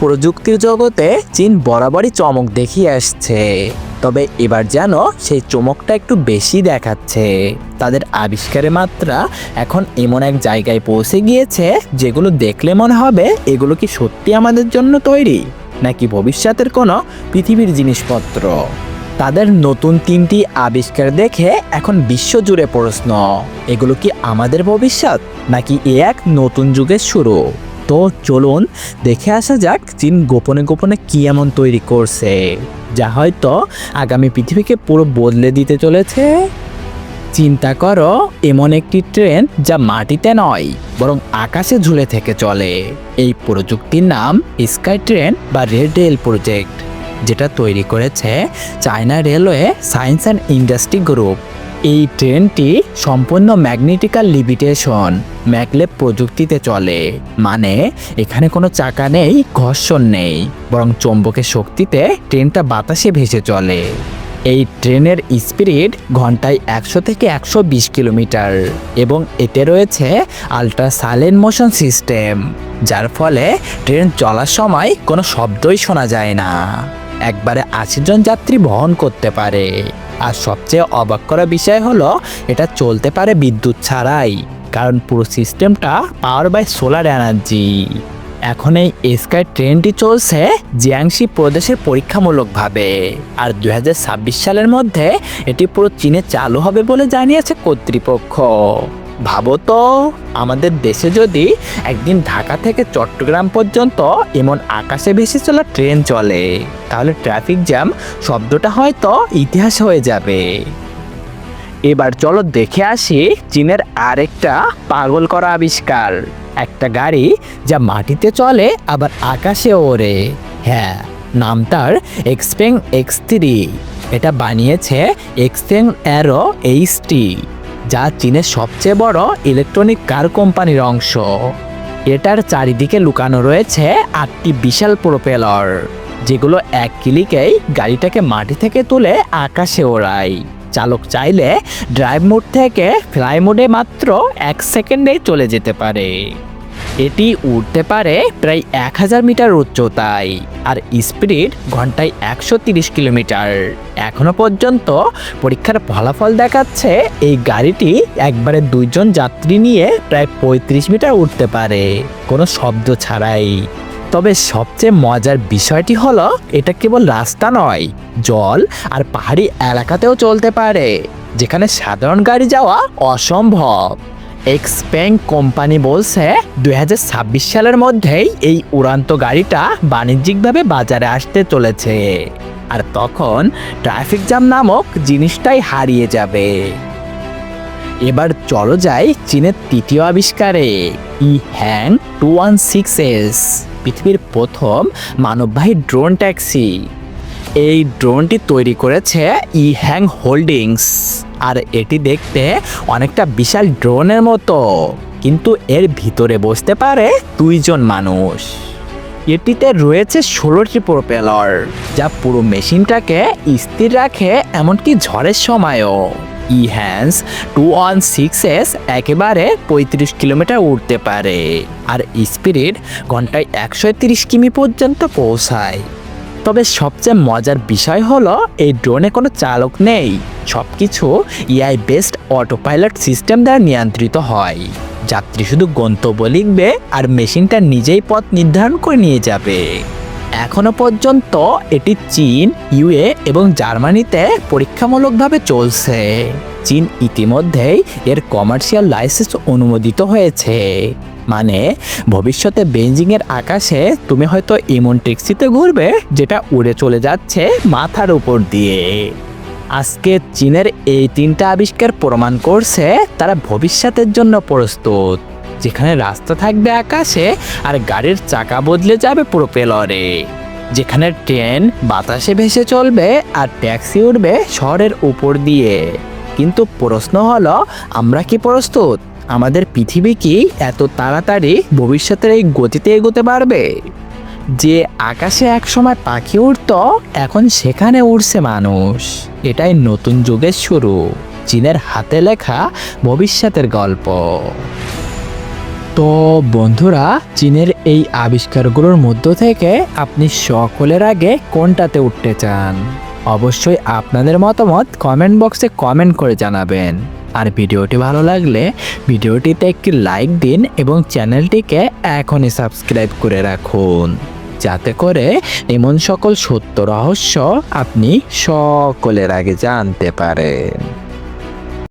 প্রযুক্তির জগতে চীন বরাবরই চমক দেখিয়ে আসছে। তবে এবার যেন সেই চমকটা একটু বেশি দেখাচ্ছে। তাদের আবিষ্কারের মাত্রা এখন এমন এক জায়গায় পৌঁছে গিয়েছে যেগুলো দেখলে মনে হবে এগুলো কি সত্যি আমাদের জন্য তৈরি, নাকি ভবিষ্যতের কোনো পৃথিবীর জিনিসপত্র। তাদের নতুন তিনটি আবিষ্কার দেখে এখন বিশ্বজুড়ে প্রশ্ন, এগুলো কি আমাদের ভবিষ্যৎ, নাকি এ এক নতুন যুগের শুরু? তো চলুন দেখে আসা যাক চীন গোপনে গোপনে কি এমন তৈরি করছে, যা হয়তো আগামী পৃথিবীকে পুরো বদলে দিতে চলেছে। চিন্তা করো, এমন একটি ট্রেন যা মাটিতে নয়, বরং আকাশে ঝুলে থেকে চলে। এই প্রযুক্তির নাম স্কাই ট্রেন বা রেড রেল প্রজেক্ট, যেটা তৈরি করেছে China Railway Science and Industry Group. এই ট্রেনটি সম্পূর্ণ ম্যাগনেটিক্যাল লিমিটেশন ম্যাকলেব প্রযুক্তিতে চলে। মানে এখানে কোনো চাকা নেই, ঘর্ষণ নেই, বরং চৌম্বকের শক্তিতে ট্রেনটা বাতাসে ভেসে চলে। এই ট্রেনের স্পিড ঘন্টায় একশো থেকে একশো বিশ কিলোমিটার এবং এতে রয়েছে আল্ট্রা মোশন সিস্টেম, যার ফলে ট্রেন চলার সময় কোনো শব্দই শোনা যায় না। একবারে আশি জন যাত্রী বহন করতে পারে। আর সবচেয়ে অবাক করা বিষয় হলো, এটা চলতে পারে বিদ্যুৎ ছাড়াই, কারণ পুরো সিস্টেমটা পাওয়ার বাই সোলার এনার্জি এখন এই স্কাই ট্রেনটি চলছে জিয়াংশি প্রদেশের পরীক্ষামূলকভাবে। আর দু হাজার ছাব্বিশ সালের মধ্যে এটি পুরো চীনে চালু হবে বলে জানিয়েছে কর্তৃপক্ষ। ভাবো তো, আমাদের দেশে যদি একদিন ঢাকা থেকে চট্টগ্রাম পর্যন্ত এমন আকাশে ভেসে চলা ট্রেন চলে, তাহলে ট্রাফিক জ্যাম শব্দটা হয়তো ইতিহাস হয়ে যাবে। এবার চলো দেখে আসি চীনের আরেকটা পাগল করা আবিষ্কার, একটা গাড়ি যা মাটিতে চলে আবার আকাশে ওড়ে। হ্যাঁ নাম তার এক্সপেং এক্স থ্রি এটা বানিয়েছে এক্সপেং অ্যারো এইচ যা চীনের সবচেয়ে বড় ইলেকট্রনিক কার কোম্পানির অংশ। এটার চারিদিকে লুকানো রয়েছে আটটি বিশাল প্রোপেলর যেগুলো এক ক্লিকেই গাড়িটাকে মাটি থেকে তুলে আকাশে ওড়ায়। চালক চাইলে ড্রাইভ মোড থেকে ফ্লাই মোডে মাত্র এক সেকেন্ডেই চলে যেতে পারে। এটি উঠতে পারে প্রায় এক হাজার মিটার উচ্চতায় আর স্পিড ঘন্টায় একশো তিরিশ কিলোমিটার। এখনও পর্যন্ত পরীক্ষার ফলাফল দেখাচ্ছে এই গাড়িটি একবারে দুইজন যাত্রী নিয়ে প্রায় পঁয়ত্রিশ মিটার উঠতে পারে, কোনো শব্দ ছাড়াই। তবে সবচেয়ে মজার বিষয়টি হলো, এটা কেবল রাস্তা নয়, জল আর পাহাড়ি এলাকাতেও চলতে পারে, যেখানে সাধারণ গাড়ি যাওয়া অসম্ভব। এক্সপ্যাং কোম্পানি বলছে, দুই হাজার ছাব্বিশ সালের মধ্যেই এই উড়ান্ত গাড়িটা বাণিজ্যিকভাবে বাজারে আসতে চলেছে। আর তখন ট্রাফিক জ্যাম নামক জিনিসটাই হারিয়ে যাবে। এবার চলো যাই চীনের তৃতীয় আবিষ্কারে EHang two one six S পৃথিবীর প্রথম মানববাহী ড্রোন ট্যাক্সি এই ড্রোনটি তৈরি করেছে ই হ্যাং হোল্ডিংস। আর এটি দেখতে অনেকটা বিশাল ড্রোনের মতো। কিন্তু এর ভিতরে বসতে পারে দুইজন মানুষ। এটিতে রয়েছে ষোলোটি প্রোপেলর, যা পুরো মেশিনটাকে স্থির রাখে এমনকি ঝড়ের সময়ও। EHang two one six S একেবারে পঁয়ত্রিশ কিলোমিটার উঠতে পারে, আর স্পিরিট ঘন্টায় একশো তিরিশ কিমি পর্যন্ত পৌঁছায়। তবে সবচেয়ে মজার বিষয় হলো, এই ড্রোনে কোনো চালক নেই। সব কিছু AI based autopilot system দ্বারা নিয়ন্ত্রিত হয়। যাত্রী শুধু গন্তব্য লিখবে আর মেশিনটা নিজেই পথ নির্ধারণ করে নিয়ে যাবে। এখনও পর্যন্ত এটি চীন, ইউএ এবং জার্মানিতে পরীক্ষামূলকভাবে চলছে। চীন ইতিমধ্যেই এর কমার্শিয়াল লাইসেন্স অনুমোদিত হয়েছে। মানে ভবিষ্যতে বেঞ্জিংয়ের আকাশে তুমি হয়তো এমন ট্যাক্সিতে ঘুরবে যেটা উড়ে চলে যাচ্ছে মাথার উপর দিয়ে। আজকে চীনের এই তিনটা আবিষ্কার প্রমাণ করছে তারা ভবিষ্যতের জন্য প্রস্তুত, যেখানে রাস্তা থাকবে আকাশে আর গাড়ির চাকা বদলে যাবে প্রোপেলরে যেখানে ট্রেন বাতাসে ভেসে চলবে আর ট্যাক্সি উঠবে শহরের উপর দিয়ে। কিন্তু প্রশ্ন হলো, আমরা কি প্রস্তুত? আমাদের পৃথিবী কি এত তাড়াতাড়ি ভবিষ্যতের এই গতিতে এগোতে পারবে? যে আকাশে একসময় পাখি উঠত এখন সেখানে উঠছে মানুষ। এটাই নতুন যুগের শুরু, চীনের হাতে লেখা ভবিষ্যতের গল্প। তো বন্ধুরা, চীনের এই আবিষ্কারগুলোর মধ্য থেকে আপনি সকলের আগে কোনটাতে উঠতে চান? অবশ্যই আপনাদের মতামত কমেন্ট বক্সে কমেন্ট করে জানাবেন। আর ভিডিওটি ভালো লাগলে ভিডিওটিতে একটি লাইক দিন এবং চ্যানেলটিকে এখনই সাবস্ক্রাইব করে রাখুন। যাতে করে এমন সকল সত্য রহস্য আপনি সকলের আগে জানতে পারেন।